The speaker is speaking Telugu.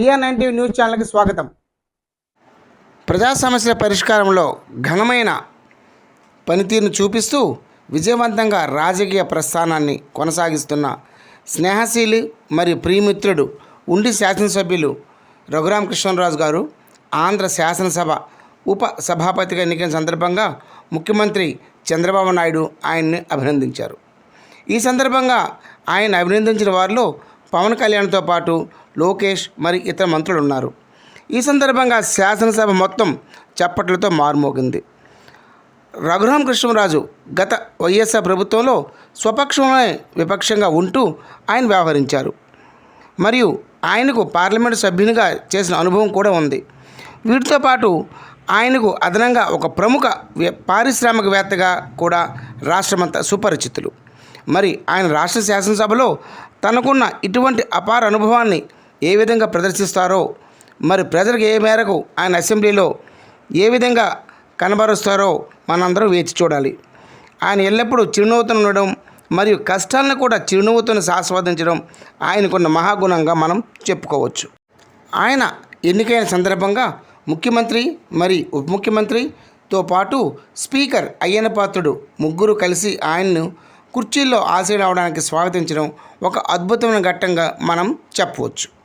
జిఆర్ నైన్టీ న్యూస్ ఛానల్కి స్వాగతం. ప్రజా సమస్యల పరిష్కారంలో ఘనమైన పనితీరును చూపిస్తూ విజయవంతంగా రాజకీయ ప్రస్థానాన్ని కొనసాగిస్తున్న స్నేహశీలి మరియు ప్రియమిత్రుడు ఉండి శాసనసభ్యులు రఘురామకృష్ణరాజు గారు ఆంధ్ర శాసనసభ ఉప సభాపతిగా ఎన్నికైన సందర్భంగా ముఖ్యమంత్రి చంద్రబాబు నాయుడు ఆయన్ని అభినందించారు. ఈ సందర్భంగా ఆయన అభినందించిన వారిలో పవన్ కళ్యాణ్తో పాటు లోకేష్ మరి ఇతర మంత్రులు ఉన్నారు ఈ సందర్భంగా శాసనసభ మొత్తం చప్పట్లతో మారుమోగింది. రఘురామ కృష్ణరాజు గత వైఎస్ఆర్ ప్రభుత్వంలో స్వపక్షంలోనే విపక్షంగా ఉంటూ ఆయన వ్యవహరించారు. మరియు ఆయనకు పార్లమెంటు సభ్యునిగా చేసిన అనుభవం కూడా ఉంది. వీటితో పాటు ఆయనకు అదనంగా ఒక ప్రముఖ పారిశ్రామికవేత్తగా కూడా రాష్ట్రమంతా సుపరిచితులు. మరి ఆయన రాష్ట్ర శాసనసభలో తనకున్న ఇటువంటి అపార అనుభవాన్ని ఏ విధంగా ప్రదర్శిస్తారో మరి ప్రజలకు ఏ మేరకు ఆయన అసెంబ్లీలో ఏ విధంగా కనబరుస్తారో మనందరం వేచి చూడాలి. ఆయన ఎల్లప్పుడూ చిరునవ్వుతో ఉండడం మరియు కష్టాలను కూడా చిరునవ్వుతో ఆస్వాదించడం ఆయనకున్న మహాగుణంగా మనం చెప్పుకోవచ్చు. ఆయన ఎన్నికైన సందర్భంగా ముఖ్యమంత్రి మరి ఉప ముఖ్యమంత్రితో పాటు స్పీకర్ అయ్యన పాత్రుడు ముగ్గురు కలిసి ఆయన్ను కుర్చీల్లో ఆశీర్వడానికి స్వాగతించడం ఒక అద్భుతమైన ఘట్టంగా మనం చెప్పవచ్చు.